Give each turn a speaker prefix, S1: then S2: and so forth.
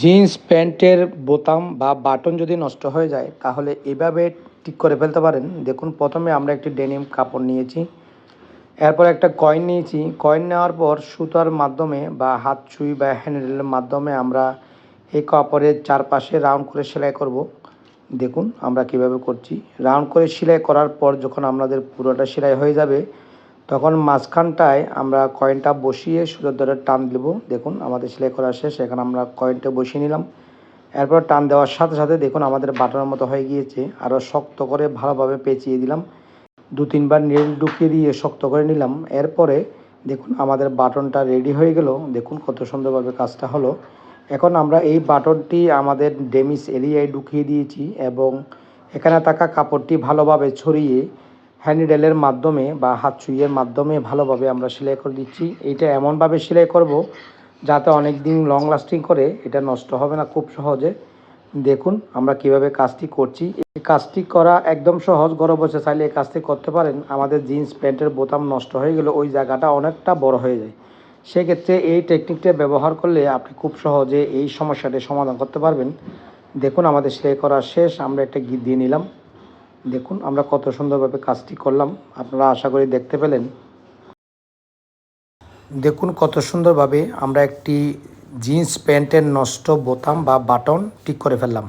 S1: Jeans প্যান্টের বোতাম বা বাটন যদি নষ্ট হয়ে যায়, তাহলে এভাবে ঠিক করে ফেলতে পারেন। দেখুন, প্রথমে আমরা একটি ডেনিম কাপড় নিয়েছি। এরপর একটা কয়েন নিয়েছি। কয়েন নেওয়ার পর সুতার মাধ্যমে বা হাত সুই বা হ্যান্ডেলের মাধ্যমে আমরা এই কাপড়ের চারপাশে রাউন্ড করে সেলাই করব। দেখুন, আমরা কীভাবে করছি। রাউন্ড করে সেলাই করার পর যখন আমাদের পুরোটা সেলাই হয়ে যাবে তখন মাঝখানটায় আমরা কয়েনটা বসিয়ে সুতোর ধরে টান দেবো। দেখুন, আমাদের সেলাই করা শেষ, এখানে আমরা কয়েনটা বসিয়ে নিলাম। এরপর টান দেওয়ার সাথে সাথে দেখুন, আমাদের বাটনের মতো হয়ে গিয়েছে। আরও শক্ত করে ভালোভাবে পেঁচিয়ে দিলাম। দু, তিনবার নেল ঢুকিয়ে দিয়ে শক্ত করে নিলাম। এরপরে দেখুন, আমাদের বাটনটা রেডি হয়ে গেল। দেখুন, কত সুন্দরভাবে কাজটা হলো। এখন আমরা এই বাটনটি আমাদের ডেমিস এরিয়ায় ঢুকিয়ে দিয়েছি এবং এখানে থাকা কাপড়টি ভালোভাবে ছড়িয়ে হ্যান্ডেলের মাধ্যমে বা হাত সুইয়ের মাধ্যমে ভালোভাবে আমরা সেলাই করে দিচ্ছি। এইটা এমনভাবে সেলাই করব যাতে অনেক দিন লং লাস্টিং করে এটা নষ্ট হবে না খুব সহজে। দেখুন আমরা কীভাবে কাজটি করছি। এই কাজটি করা একদম সহজ, ঘরে বসে চাইলে এই কাজটি করতে পারেন। আমাদের জিন্স, প্যান্টের বোতাম নষ্ট হয়ে গেলে ওই জায়গাটা অনেকটা বড় হয়ে যায়। সেক্ষেত্রে এই টেকনিকটা ব্যবহার করলে আপনি খুব সহজে এই সমস্যাটি সমাধান করতে পারবেন। দেখুন আমাদের সেলাই করা শেষ, আমরা একটা গিট দিয়ে নিলাম। দেখুন, আমরা কত সুন্দরভাবে কাজটি করলাম। আপনারা আশা করি দেখতে পেলেন। দেখুন, কত সুন্দরভাবে আমরা একটি জিন্স প্যান্টের নষ্ট বোতাম বা বাটন ঠিক করে ফেললাম।